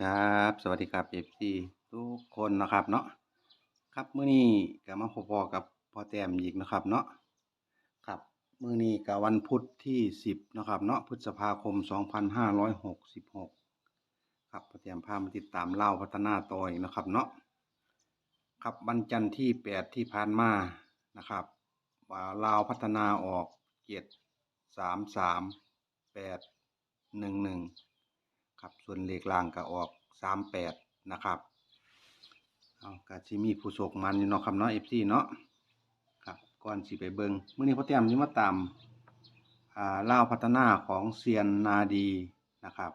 ครับ สวัสดีครับเอฟซีทุกคนนะครับเนาะครับมื้อนี้ก็มาพบๆกับพอแต้มอีกนะครับเนาะครับมื้อนี้ก็วันพุธที่10นะครับเนาะพฤษภาคม2566ครับพอแต้มพามาติดตามเล่าพัฒนาต่ออีกนะครับเนาะครับวันจันทร์ที่8ที่ผ่านมานะครับว่าลาวพัฒนาออก7 3 3 8 1 1 ครับ ส่วนเลขล่างก็ออกสามแปดนะครับเอาก็สิมีผู้โชคมันอยู่เนาะครับเนาะเอฟซีเนาะครับก่อนสิไปเบิงเมื้อนี้พ่อเตรียมสิมาตามอ่าล่าพัฒนาของเซียนนาดีนะครับ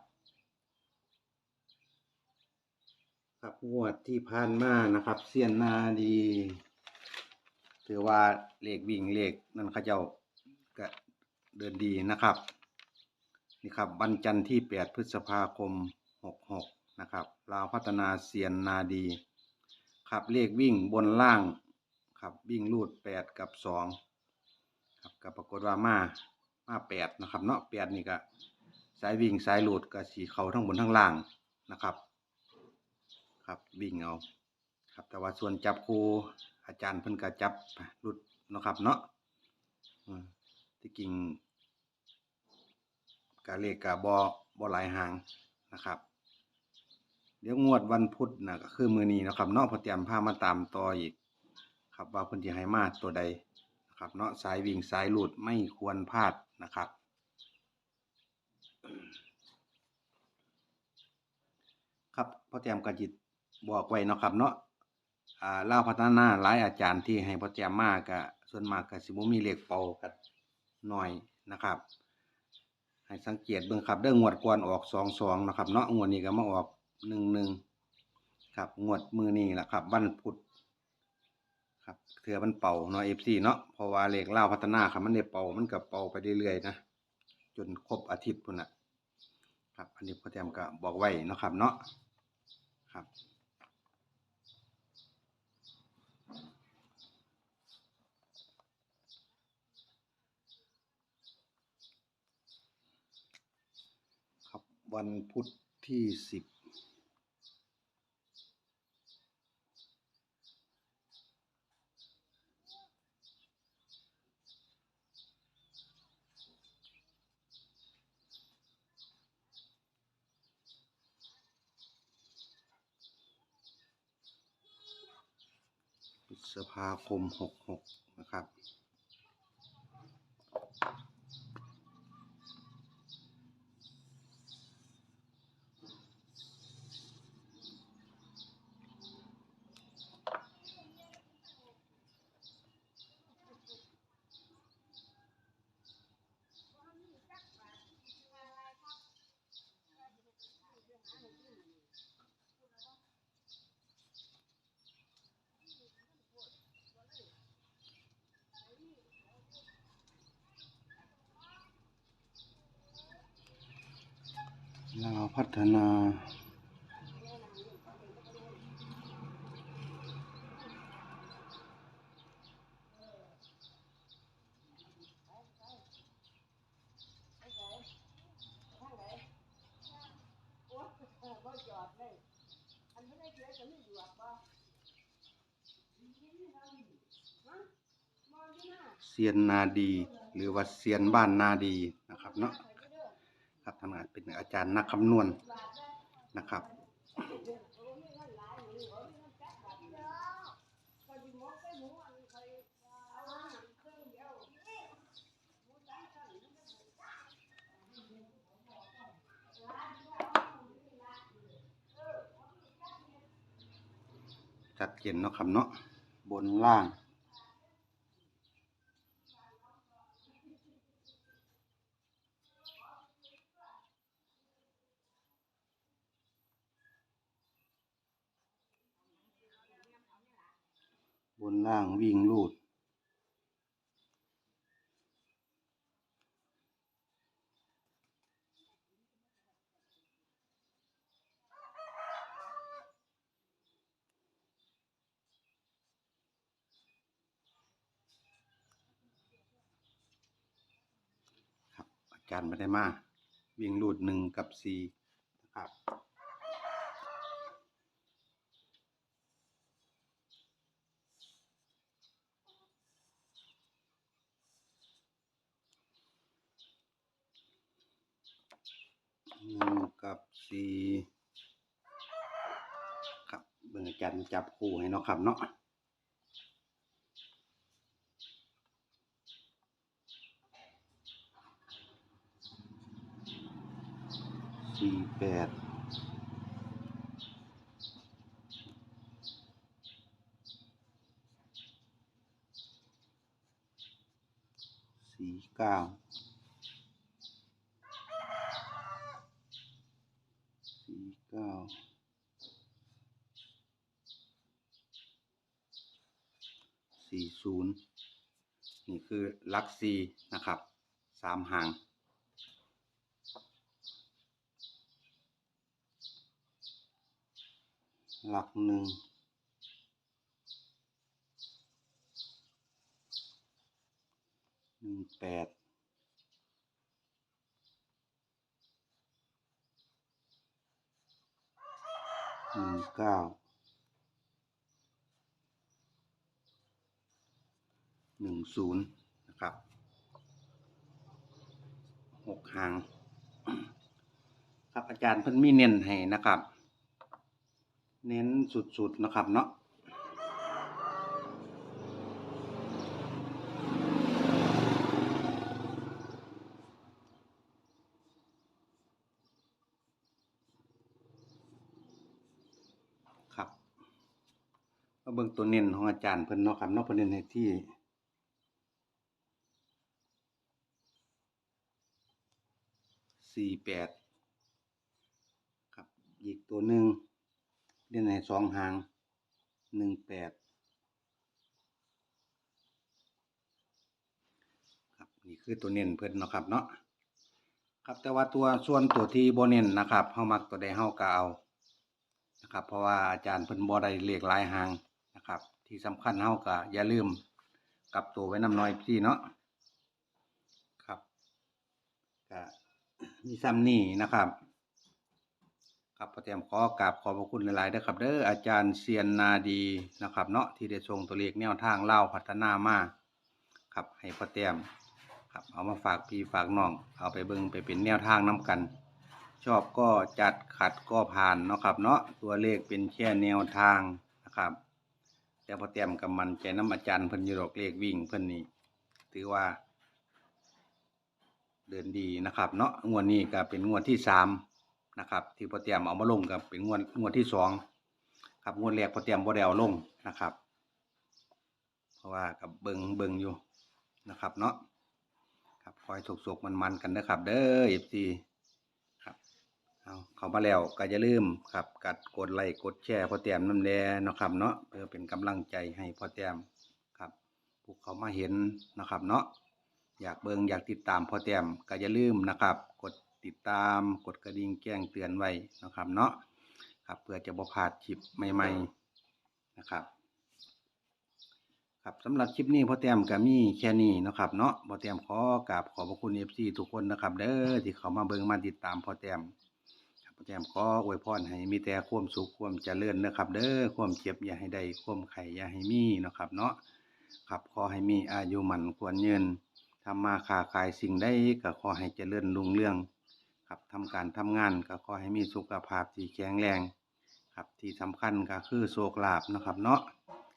ครับงวดที่ผ่านมานะครับเซียนนาดีถือว่าเลขวิ่งเลขนั่นเขาเจ้าก็เดินดีนะครับ นี่ครับวันจันทร์ที่ 8 พฤษภาคม 66 นะครับลาวพัฒนาเซียนนาดีครับเลขวิ่งบนล่างครับวิ่งรูด 8 กับ 2 ครับก็ปรากฏว่ามามา 8 นะครับเนาะ8นี่ก็สายวิ่งสายรูดก็สีเขาทั้งบนทั้งล่างนะครับ ครับวิ่งเอาครับแต่ว่าส่วนจับครูอาจารย์เพิ่นก็จับรุดนะครับเนาะที่จริง กาเลขกาบอบอหลายหางนะครับ เดี๋ยวงวดวันพุธนะก็คือมือนี้นะครับเนาะพอเตรียมผ้ามาตามต่ออีก ครับว่าพิ่นสิให้มาตัวใดนะครับเนาะสายวิ่งสายหลุดไม่ควรพลาดนะครับ ครับพอเตรียมก็จิตบอกไว้นะครับ เนาะอ่าเล่าพัฒนาหลายอาจารย์ที่ให้พอเตรียมมาก็ส่วนมากก็สิบ่มีเลขเป่ากันหน่อยนะครับ ให้สังเกตเบิ่งครับเด้องวดก่อนออกสองสองนะครับ เนาะงวดนี้ก็มาออกหนึ่งหนึ่งครับงวดมือนี้แหละครับวันพุธครับเถือมันเป่าเนาะเอฟซีเนาะเพราะว่าเลขเล่าพัฒนาครับมันได้เป่ามันก็เป่าไปเรื่อยๆนะจนครบอาทิตย์พุ่นน่ะครับ อันนี้พ่อแจมก็บอกไว้นะครับเนาะครับ วันพุธที่สิบพฤษภาคมหกหกนะครับ นา เซียนนาดี หรือว่าเซียนบ้านนาดีนะครับเนาะ ครับทำงานเป็นอาจารย์นักคำนวณนะครับจัดเขียนเนาะครับเนาะบนล่าง บนล่างวิ่งลูด ครับอาจารย์ไม่ได้มาวิ่งลูดหนึ่งกับสี่นะครับ หนึ่งกับสี่ครับเบิ่งอาจารย์จับคู่ให้เนาะครับเนาะสี่แปดสี่เก้า สี่ เก้าสี่ศูนย์นี่คือหลักสี่นะครับสามหางหลักหนึ่งหนึ่งแปด หนึ่งเก้าหนึ่งศูนย์นะครับหกหาง ครับอาจารย์เพิ่นมีเน้นให้นะครับ เน้นสุดๆนะครับเนาะ ก็เบิ่งตัวเน้นของอาจารย์เพิ่นเนาะครับเนาะเพิ่นเน้นให้ที่สี่แปดครับอีกตัวหนึ่งเล่นในสองหางหนึ่งแปดครับนี่คือตัวเน้นเพิ่นเนาะครับเนาะครับแต่ว่าตัวส่วนตัวที่โบเน้นนะครับเฮามักตัวใดเฮาก็เอานะครับเพราะว่าอาจารย์เพิ่นบ่ได้เลขหลายหาง ครับ ที่สำคัญเฮาก็อย่าลืมกลับตัวไว้น้ำน้อยพี่เนาะครับก็มีซ้ำนี่นะครับ ครับพอเตรียมขอกราบขอบพระคุณหลายๆเด้อครับ เด้ออาจารย์เซียนนาดีนะครับ เนาะที่ได้ส่งตัวเลขแนวทางเล่าพัฒนามาครับให้พอเตรียมครับเอามาฝากพี่ฝากน้องเอาไปเบิ่งไปเป็นแนวทางน้กัน ชอบก็จัดขัดก็ผ่านเนาะครับ เนาะตัวเลขเป็นแค่แนวทางนะครับ แต่พอเตรียมกับมันใจน้ำอาจารย์เพิ่นยู่ดอกเลขวิ่งเพิ่นนี่ถือว่า เดินดีนะครับ เนาะงวดนี้ก็เป็นงวดที่สามนะครับ ที่พอเตรียมเอามาลงกับเป็นงวดงวดที่สองครับงวดแรกพอเตรียมบ่ได้เอาลงนะครับ เพราะว่ากับเบิงเบิงอยู่นะครับ เนาะครับคอยสุกๆมันๆกันนะครับ เด้อเอฟซี เอาเข้ามาแล้วก็อย่าลืมครับกัดกดไลค์กดแชร์พอเตรียมน้ำแดงนะครับเนาะเพื่อเป็นกำลังใจให้พอเตรียมครับผู้เขามาเห็นนะครับเนาะอยากเบิงอยากติดตามพอแต้มก็อย่าลืมนะครับ กดติดตามกดกระดิ่งแจ้งเตือนไว้นะครับเนาะครับเพื่อจะบ่พลาดคลิปใหม่ ๆนะครับ ครับสำหรับคลิปนี้พอแต้มก็มีแค่นี้นะครับเนาะพอแต้มขอกราบขอบพระคุณ FC ทุกคนนะครับเด้อที่เขามาเบิงมาติดตามพอแต้ม แต้มขออวยพรให้มีแต่ความสุขความเจริญนะครับ เด้อความเจ็บอย่าให้ได้ความไข่อย่าให้มีนะครับ เนาะครับขอให้มีอายุมันควรยืนทำมาค้าขายสิ่งใดก็ขอให้เจริญรุ่งเรือง ครับทำการทำงานก็ขอให้มีสุขภาพที่แข็งแรง ครับที่สำคัญก็คือโชคลาภนะครับ เนาะ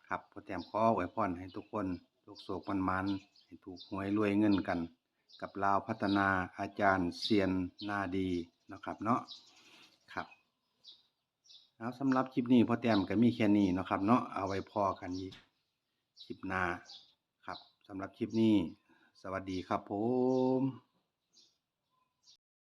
ครับพอแต้มขอไว้พรให้ทุกคนทุกโศกมันมันให้ถูกหวยรวยเงินกัน กับลาวพัฒนาอาจารย์เซียนนาดีนะครับเนาะ แล้วสำหรับคลิปนี้พอแต้มก็มีแค่นี้นะครับ เนาะเอาไว้พอกันอีกคลิปหน้าครับสำหรับคลิปนี้ สวัสดีครับผม